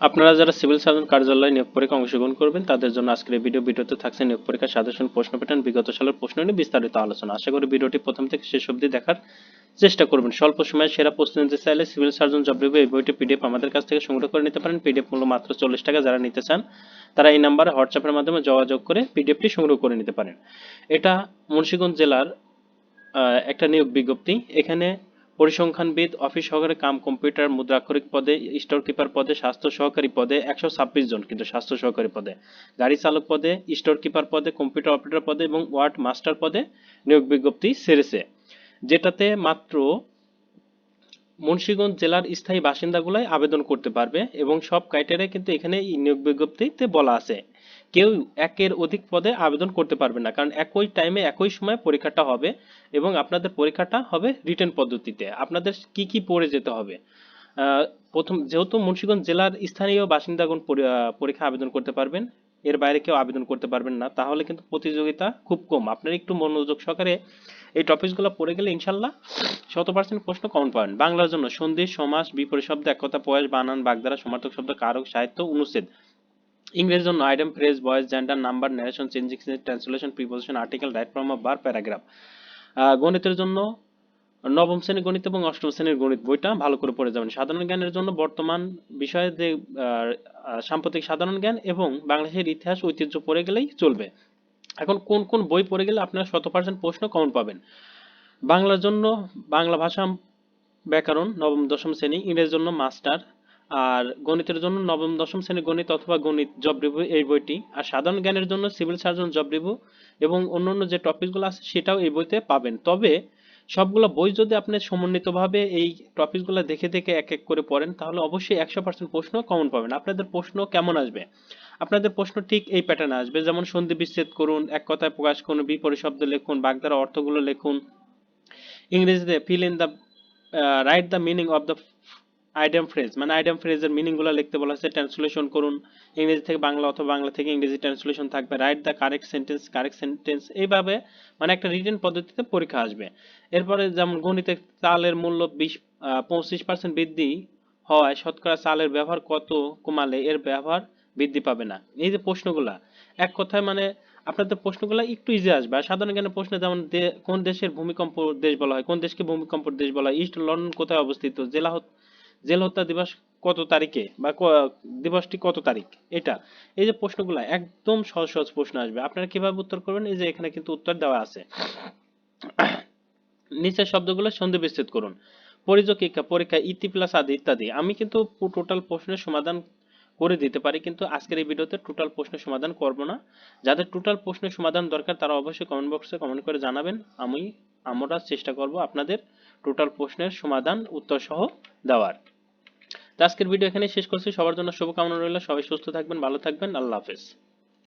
আপনারা যারা civil surgeon কার্যালয়ে নিয়োগ পরীক্ষা অংশগ্রহণ করবেন, তাদের জন্য আজকের এই ভিডিও ভিডিওতে থাকছে নিয়োগ পরীক্ষার সাজেশন, প্রশ্ন প্যাটার্ন, বিগত সালের প্রশ্ন নিয়ে বিস্তারিত আলোচনা। আশা করি ভিডিওটি প্রথম থেকে শেষ অবধি দেখার চেষ্টা করবেন। স্বল্প সময়ে সেরা প্রস্তুতি নিতে চাইলে সিভিল সার্জন জব রিভিউ এই বইটি পিডিএফ আমাদের কাছ থেকে সংগ্রহ করে নিতে পারেন। পিডিএফ মূল্য মাত্র চল্লিশ টাকা। যারা নিতে চান, তারা এই নাম্বারে হোয়াটসঅ্যাপের মাধ্যমে যোগাযোগ করে পিডিএফটি সংগ্রহ করে নিতে পারেন। এটা মুন্সিগঞ্জ জেলার একটা নিয়োগ বিজ্ঞপ্তি। এখানে পরিসংখ্যানবিদ, অফিস সহকারী কাম কম্পিউটার মুদ্রাক্ষরিক পদে, স্টোর কিপার পদে, স্বাস্থ্য সহকারী পদে একশো ছাব্বিশ জন কিন্তু স্বাস্থ্য সহকারী পদে। গাড়ি চালক পদে, স্টোর কিপার পদে, কম্পিউটার অপারেটর পদে এবং ওয়ার্ড মাস্টার পদে নিয়োগ বিজ্ঞপ্তি সেরেছে যেটাতে মাত্র মুন্সিগঞ্জ জেলার স্থায়ী বাসিন্দাগুলাই আবেদন করতে পারবে এবং সব ক্রাইটেরিয়া কিন্তু এখানে নিয়োগ বিজ্ঞপ্তিতে বলা আছে। কেউ একের অধিক পদে আবেদন করতে পারবে না, কারণ একই টাইমে একই সময় পরীক্ষাটা হবে এবং আপনাদের পরীক্ষাটা হবে রিটার্ন পদ্ধতিতে। আপনাদের কি কি পড়ে যেতে হবে? প্রথম যেহেতু মুন্সিগঞ্জ জেলার স্থানীয় বাসিন্দাগণ পরি- পরীক্ষা আবেদন করতে পারবেন, এর বাইরে কেউ আবেদন করতে পারবেন না, তাহলে কিন্তু প্রতিযোগিতা খুব কম। আপনারা একটু মনোযোগ সহকারে এই টপিকসগুলো পড়ে গেলে ইনশাল্লাহ শত পার্সেন্ট প্রশ্ন কমন পাবেন। বাংলার জন্য সন্ধি, সমাস, বিপরীত শব্দ একতা, প্রয়াস, বানান, বাগধারা, সমার্থক শব্দ, কারক, সাহিত্য, অনুচ্ছেদ। ইংরেজির জন্য idiom phrase voice gender number narration changing translation preposition article right form of bar paragraph গণিতের জন্য নবম শ্রেণির গণিত এবং অষ্টম শ্রেণির গণিত বইটা ভালো করে পড়ে যাবেন। সাধারণ জ্ঞানের জন্য বর্তমান বিষয়ে যে সাম্প্রতিক সাধারণ জ্ঞান এবং বাংলাদেশের ইতিহাস, ঐতিহ্য পড়ে গেলেই চলবে। এখন কোন কোন বই পড়ে গেলে আপনারা শত পার্সেন্ট প্রশ্ন কমন পাবেন? বাংলার জন্য বাংলা ভাষা ব্যাকরণ নবম, দশম শ্রেণি, ইংরেজির জন্য মাস্টার, আর গণিতের জন্য নবম, দশম শ্রেণির গণিত অথবা গণিত জব রিভিউ এই বইটি। আর সাধারণ জ্ঞানের জন্য সিভিল সার্জন জব রিভিউ এবং অন্যান্য যে টপিকগুলো আছে সেটাও এই বইতে পাবেন। তবে সবগুলো বই যদি আপনি সমন্বিতভাবে এই টপিকগুলো দেখে দেখে এক এক করে পড়েন, তাহলে অবশ্যই একশো পার্সেন্ট প্রশ্ন কমন পাবেন। আপনাদের প্রশ্ন কেমন আসবে? আপনাদের প্রশ্ন ঠিক এই প্যাটার্নে আসবে। যেমন সন্ধি বিচ্ছেদ করুন, এক কথায় প্রকাশ করুন, বিপরীত শব্দ লিখুন বাগধারা অর্থগুলো লিখুন। ইংরেজিতে fill in the right the meaning of the idiom phrase মানে আইটেম ফ্রেজের মিনিংগুলো লিখতে বলা হচ্ছে ট্রান্সলেশন করুন। ইংরেজি থেকে বাংলা অথবা বাংলা থেকে ইংরেজি ট্রান্সলেশন থাকবে। Write the correct sentence correct sentence এইভাবে মানে একটা রিটেন পদ্ধতিতে পরীক্ষা আসবে। এরপরে যেমন গণিতে চালের মূল্য বিশ পঁচিশ পার্সেন্ট বৃদ্ধি হওয়ায় শতকরা চালের ব্যবহার কত কমালে এর ব্যবহার বৃদ্ধি পাবে না। এই যে প্রশ্নগুলা, এক কথায় মানে আপনাদের প্রশ্নগুলো একটু ইজি আসবে। আর সাধারণ জ্ঞানের প্রশ্ন যেমন কোন দেশের ভূমিকম্প দেশ বলা হয়, কোন দেশকে ভূমিকম্প দেশ বলা হয়, ইস্ট লন্ডন কোথায় অবস্থিত, জেলা জেল হত্যা দিবস কত তারিখে বা দিবসটি কত তারিখ, এটা। এই যে প্রশ্নগুলো একদম সহজ সহজ প্রশ্ন আসবে। আপনারা কীভাবে উত্তর করবেন? এই যে এখানে কিন্তু উত্তর দেওয়া আছে। নিচের শব্দগুলো সন্ধি বিচ্ছেদ করুন। পরিযোগিকা পরীক্ষা, ইতি প্লাস আদি ইত্যাদি। আমি কিন্তু টোটাল প্রশ্নের সমাধান করে দিতে পারি, কিন্তু আজকের এই ভিডিওতে টোটাল প্রশ্নের সমাধান করব না। যাদের টোটাল প্রশ্নের সমাধান দরকার, তারা অবশ্যই কমেন্ট বক্সে কমেন্ট করে জানাবেন। আমি, আমরা চেষ্টা করব আপনাদের টোটাল প্রশ্নের সমাধান উত্তর সহ দেওয়ার। তো আজকের ভিডিও এখানে শেষ করছি। সবার জন্য শুভকামনা রইল। সবাই সুস্থ থাকবেন, ভালো থাকবেন। আল্লাহ হাফেজ।